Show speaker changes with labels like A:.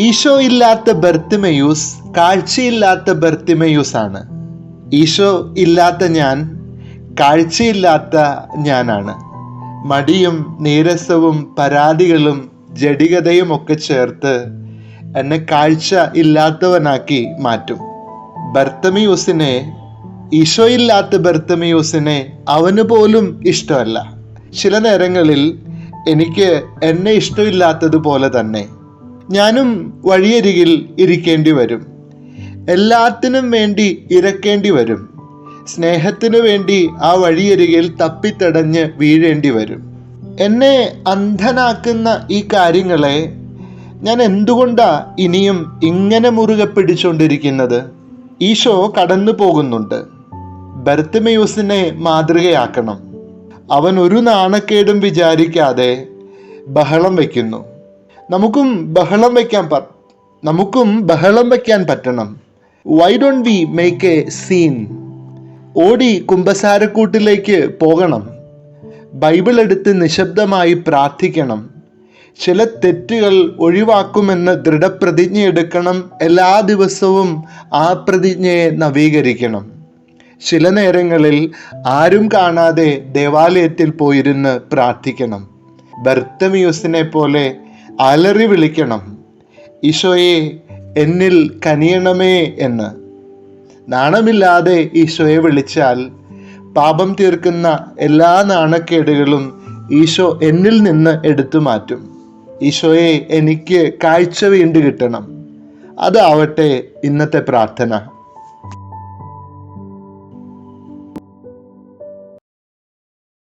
A: ഈശോ ഇല്ലാത്ത ബർത്തിമയൂസ് കാഴ്ചയില്ലാത്ത ബർത്തിമയൂസ് ആണ് ഈശോ ഇല്ലാത്ത ഞാൻ കാഴ്ചയില്ലാത്ത ഞാനാണ്. മടിയും നീരസവും പരാതികളും ജഡികതയും ഒക്കെ ചേർത്ത് എന്നെ കാഴ്ച ഇല്ലാത്തവനാക്കി മാറ്റും. ബർത്തമിയൂസിനെ ഈശോ ഇല്ലാത്ത ബർത്തമിയൂസിനെ അവന് പോലും ഇഷ്ടമല്ല. ചില നേരങ്ങളിൽ എനിക്ക് എന്നെ ഇഷ്ടമില്ലാത്തതുപോലെ തന്നെ. ഞാനും വഴിയരികിൽ ഇരിക്കേണ്ടി വരും. എല്ലാത്തിനും വേണ്ടി ഇരക്കേണ്ടി വരും. സ്നേഹത്തിനു വേണ്ടി ആ വഴിയരികിൽ തപ്പിത്തടഞ്ഞ് വീഴേണ്ടി വരും. എന്നെ അന്ധനാക്കുന്ന ഈ കാര്യങ്ങളെ ഞാൻ എന്തുകൊണ്ടാ ഇനിയും ഇങ്ങനെ മുറുകെ പിടിച്ചുകൊണ്ടിരിക്കുന്നത് ഈശോ കടന്നു പോകുന്നുണ്ട്. ബർത്തമയൂസിനെ മാതൃകയാക്കണം. അവൻ ഒരു നാണക്കേടും വിചാരിക്കാതെ ബഹളം വയ്ക്കുന്നു. നമുക്കും ബഹളം വയ്ക്കാൻ നമുക്കും ബഹളം വയ്ക്കാൻ പറ്റണം. Why don't we make a scene ഓടി കുംഭസാരക്കൂട്ടിലേക്ക് പോകണം. ബൈബിൾ എടുത്ത് നിശബ്ദമായി പ്രാർത്ഥിക്കണം. ചില തെറ്റുകൾ ഒഴിവാക്കുമെന്ന് ദൃഢപ്രതിജ്ഞ എടുക്കണം. എല്ലാ ദിവസവും ആ പ്രതിജ്ഞയെ നവീകരിക്കണം. ചില നേരങ്ങളിൽ ആരും കാണാതെ ദേവാലയത്തിൽ പോയിരുന്ന് പ്രാർത്ഥിക്കണം. ബർത്തമിയൂസിനെ പോലെ അലറി വിളിക്കണം. ഈശോയെ എന്നിൽ കനിയണമേ എന്ന്. നാണമില്ലാതെ ഈശോയെ വിളിച്ചാൽ പാപം തീർക്കുന്ന എല്ലാ നാണക്കേടുകളും ഈശോ എന്നിൽ നിന്ന് എടുത്തു മാറ്റും. ഈശോയെ എനിക്ക് കാഴ്ച വീണ്ടു കിട്ടണം അതാവട്ടെ ഇന്നത്തെ പ്രാർത്ഥന.